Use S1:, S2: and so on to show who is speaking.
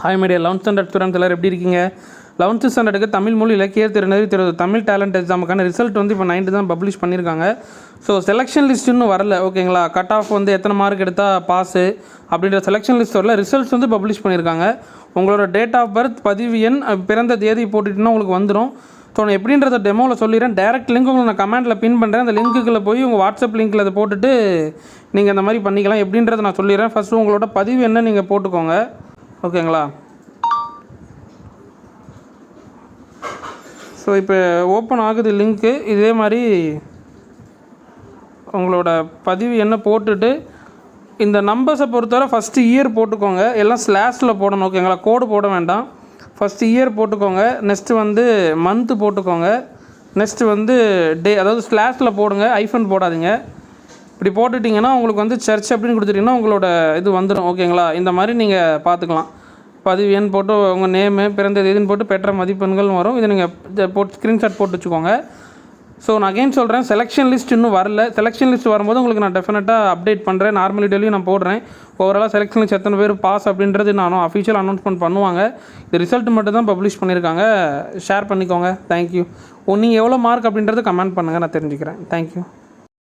S1: Hi media eleventh standard students எல்லாரும் எப்படி இருக்கீங்க? லெவன்த்து ஸ்டாண்டர்டுக்கு தமிழ் மொழி இலக்கிய திறனறி திரு தமிழ் டேலண்ட் எக்ஸாமுக்கான ரிசல்ட் வந்து இப்போ நைன்ட்டு தான் பப்ளிஷ் பண்ணியிருக்காங்க ஸோ செலெக்ஷன் லிஸ்ட் இன்னும் வரல ஓகேங்களா கட் ஆஃப் வந்து எத்தனை மார்க் எடுத்தால் பாஸு அப்படின்ற செலெக்ஷன் லிஸ்ட் வரல. ரிசல்ட்ஸ் வந்து பப்ளிஷ் பண்ணியிருக்காங்க உங்களோட டேட் ஆஃப் பர்த் பதிவு எண் பிறந்த தேதி போட்டுட்டுனா உங்களுக்கு வந்துடும் ஸோ நான் எப்படின்றத டெமோவில் சொல்லிடுறேன். டேரக்ட் லிங்க் உங்களுக்கு நான் கமெண்ட்டில் பின் பண்ணுறேன் அந்த லிங்க்குள்ளே போய் உங்கள் வாட்ஸ்அப் லிங்க்கில் அதை போட்டுட்டு நீங்கள் அந்த மாதிரி பண்ணிக்கலாம். எப்படின்றத நான் சொல்லிடுறேன். ஃபஸ்ட்டு உங்களோட பதிவு என்ன நீங்கள் போட்டுக்கோங்க. ஓகேங்களா? ஸோ இப்போ ஓப்பன் ஆகுது லிங்க்கு இதே மாதிரி உங்களோட பதிவு என்ன போட்டுட்டு இந்த நம்பர்ஸை பொறுத்தவரை ஃபஸ்ட்டு இயர் போட்டுக்கோங்க. எல்லாம் ஸ்லாஷில் போடணும் ஓகேங்களா? கோடு போட வேண்டாம். ஃபஸ்ட்டு இயர் போட்டுக்கோங்க. நெக்ஸ்ட்டு வந்து மந்த்து போட்டுக்கோங்க. நெக்ஸ்ட்டு வந்து டே அதாவது ஸ்லாஷில் போடுங்க ஐஃபன் போடாதீங்க. இப்படி போட்டுட்டிங்கன்னா உங்களுக்கு வந்து சர்ச் அப்படின்னு கொடுத்துட்டிங்கன்னா உங்களோட இது வந்துடும் ஓகேங்களா இந்த மாதிரி நீங்கள் பார்த்துக்கலாம். பதிவு எண் போட்டு உங்கள் நேமு பிறந்த தேதின்னு போட்டு பெற்ற மதிப்பெண்கள் வரும். இதை நீங்கள் போட்டு ஸ்க்ரீன்ஷாட் போட்டு வச்சுக்கோங்க. ஸோ நான் அகைன் சொல்கிறேன் செலெக்ஷன் லிஸ்ட் இன்னும் வரல. செலெக்ஷன் லிஸ்ட் வரும்போது உங்களுக்கு நான் டெஃபினட்டாக அப்டேட் பண்ணுறேன் நார்மல் டெய்லியும் நான் போடுறேன். ஓவராலாக செலெக்ஷன் லிஸ்ட் எத்தனை பேர் பாஸ் அப்படின்றது நானும் அஃபிஷியல் அனௌன்ஸ்மெண்ட் பண்ணுவாங்க. இது ரிசல்ட் மட்டும் தான் பப்ளிஷ் பண்ணியிருக்காங்க. ஷேர் பண்ணிக்கோங்க. தேங்க்யூ நீங்கள் எவ்வளோ மார்க் அப்படின்றத கமெண்ட் பண்ணுங்கள் நான் தெரிஞ்சுக்கிறேன். தேங்க்யூ